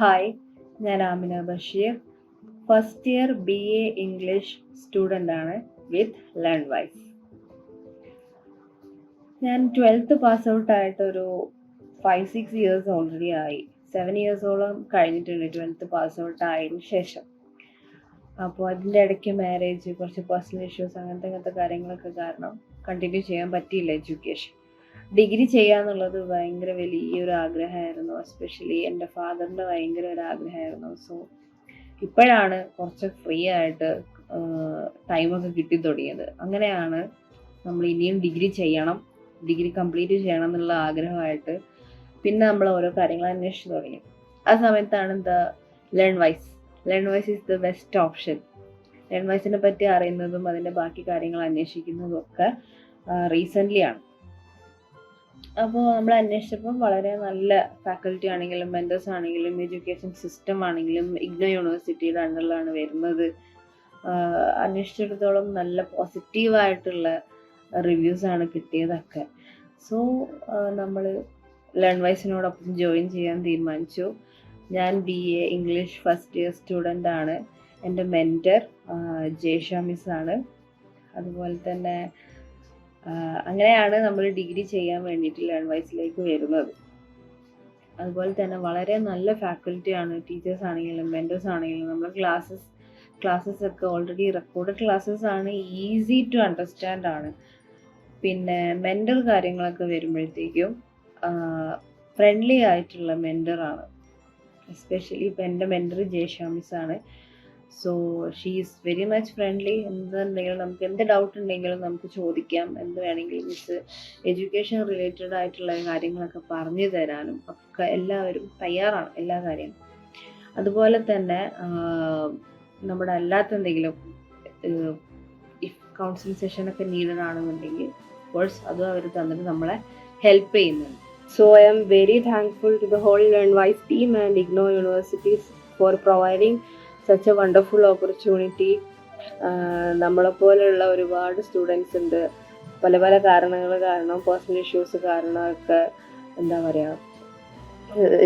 Hi ഞാൻ Amina Basheer. First year B A English student ആണ് with Learnwise ഞാൻ twelfth pass out ആയിട്ടൊരു five six years already ആയി. Seven ഇയേഴ്സോളം കഴിഞ്ഞിട്ടുണ്ട് ട്വൽത്ത് പാസ് ഔട്ട് ആയതിനു ശേഷം. അപ്പോൾ അതിന്റെ ഇടയ്ക്ക് മാരേജ് കുറച്ച് പേഴ്സണൽ ഇഷ്യൂസ് അങ്ങനത്തെ അങ്ങനത്തെ കാര്യങ്ങളൊക്കെ കാരണം കണ്ടിന്യൂ ചെയ്യാൻ പറ്റിയില്ല എഡ്യൂക്കേഷൻ ഡിഗ്രി ചെയ്യാന്നുള്ളത് ഭയങ്കര വലിയൊരു ആഗ്രഹമായിരുന്നു. എസ്പെഷ്യലി എന്റെ ഫാദറിന്റെ ഭയങ്കര ഒരു ആഗ്രഹമായിരുന്നു. സോ ഇപ്പോഴാണ് കുറച്ച് ഫ്രീ ആയിട്ട് ടൈമൊക്കെ കിട്ടി തുടങ്ങിയത്. അങ്ങനെയാണ് നമ്മൾ ഇനിയും ഡിഗ്രി ചെയ്യണം ഡിഗ്രി കംപ്ലീറ്റ് ചെയ്യണം എന്നുള്ള ആഗ്രഹമായിട്ട് പിന്നെ നമ്മൾ ഓരോ കാര്യങ്ങൾ അന്വേഷിച്ച് തുടങ്ങി. ആ സമയത്താണ് the Learnwise Learnwise is the best option learn വൈസിനെ പറ്റി അറിയുന്നതും അതിന്റെ ബാക്കി കാര്യങ്ങൾ അന്വേഷിക്കുന്നതും ഒക്കെ റീസെന്റ്ലി ആണ്. അപ്പോൾ നമ്മൾ അന്വേഷിച്ചപ്പോൾ വളരെ നല്ല ഫാക്കൽറ്റി ആണെങ്കിലും മെന്റേഴ്സ് ആണെങ്കിലും എഡ്യൂക്കേഷൻ സിസ്റ്റം ആണെങ്കിലും ഇഗ്ന യൂണിവേഴ്സിറ്റിയുടെ അണ്ടറിലാണ് വരുന്നത്. അന്വേഷിച്ചിടത്തോളം നല്ല പോസിറ്റീവായിട്ടുള്ള റിവ്യൂസ് ആണ് കിട്ടിയതൊക്കെ. സോ നമ്മൾ ലേൺ വൈസിനോടൊപ്പം ജോയിൻ ചെയ്യാൻ തീരുമാനിച്ചു. ഞാൻ B A English first year student ആണ്. എന്റെ മെന്റർ ജേഷ മിസ് ആണ്. അതുപോലെ തന്നെ അങ്ങനെയാണ് നമ്മൾ ഡിഗ്രി ചെയ്യാൻ വേണ്ടിയിട്ട് ലേൺ വൈസിലേക്ക് വരുന്നത്. അതുപോലെ തന്നെ വളരെ നല്ല ഫാക്കൽറ്റി ആണ്. ടീച്ചേഴ്സ് ആണെങ്കിലും മെന്റേഴ്സ് ആണെങ്കിലും നമ്മൾ ക്ലാസ്സസ് ക്ലാസ്സസ് ഒക്കെ ഓൾറെഡി റെക്കോർഡഡ് ക്ലാസ്സസ് ആണ് ഈസി ടു അണ്ടർസ്റ്റാൻഡ് ആണ്. പിന്നെ മെന്റൽ കാര്യങ്ങളൊക്കെ വരുമ്പോഴത്തേക്കും ഫ്രണ്ട്ലി ആയിട്ടുള്ള മെന്ററാണ് എസ്പെഷ്യലി ഇപ്പം എന്റെ മെന്റർ ജയഷാമിസ് ആണ് so she is very much friendly എന്തുണ്ടെങ്കിലും നമുക്ക് എന്ത് ഡൗട്ട് ഉണ്ടെങ്കിലും നമുക്ക് ചോദിക്കാം. എന്ത് വേണമെങ്കിലും മിസ് എഡ്യൂക്കേഷൻ റിലേറ്റഡ് ആയിട്ടുള്ള കാര്യങ്ങളൊക്കെ പറഞ്ഞു തരാനും ഒക്കെ എല്ലാവരും തയ്യാറാണ് എല്ലാ കാര്യവും അതുപോലെ തന്നെ നമ്മുടെ അല്ലാത്ത എന്തെങ്കിലും ഇഫ് കൗൺസിലിംഗ് സെഷനൊക്കെ നീഡഡ് ആണെന്നുണ്ടെങ്കിൽ കോഴ്സ് അതും അവർ തന്നിട്ട് നമ്മളെ ഹെൽപ്പ് ചെയ്യുന്നുണ്ട്. So I'm very thankful to the whole Learnwise team and IGNOU universities for such a wonderful opportunity. നമ്മളെ നമ്മളെപ്പോലെയുള്ള ഒരുപാട് സ്റ്റുഡൻസ് ഉണ്ട്. പല പല കാരണങ്ങൾ കാരണം പേഴ്സണൽ ഇഷ്യൂസ് കാരണമൊക്കെ എന്താ പറയുക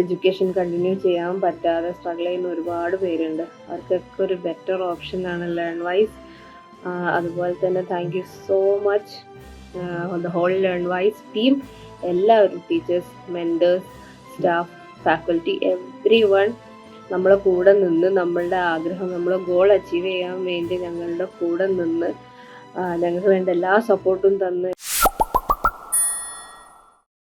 എഡ്യൂക്കേഷൻ കണ്ടിന്യൂ ചെയ്യാൻ പറ്റാതെ സ്ട്രഗിൾ ചെയ്യുന്ന ഒരുപാട് പേരുണ്ട്. അവർക്കൊക്കെ ഒരു ബെറ്റർ ഓപ്ഷനാണ് ലേൺ വൈസ് അതുപോലെ തന്നെ thank you so much the whole Learnwise team എല്ലാവരും teachers mentors staff faculty everyone നമ്മളെ കൂടെ നിന്ന് നമ്മളുടെ ആഗ്രഹം നമ്മളെ ഗോൾ അച്ചീവ് ചെയ്യാൻ വേണ്ടി ഞങ്ങളുടെ കൂടെ നിന്ന് ഞങ്ങൾക്ക് വേണ്ട എല്ലാ സപ്പോർട്ടും തന്ന്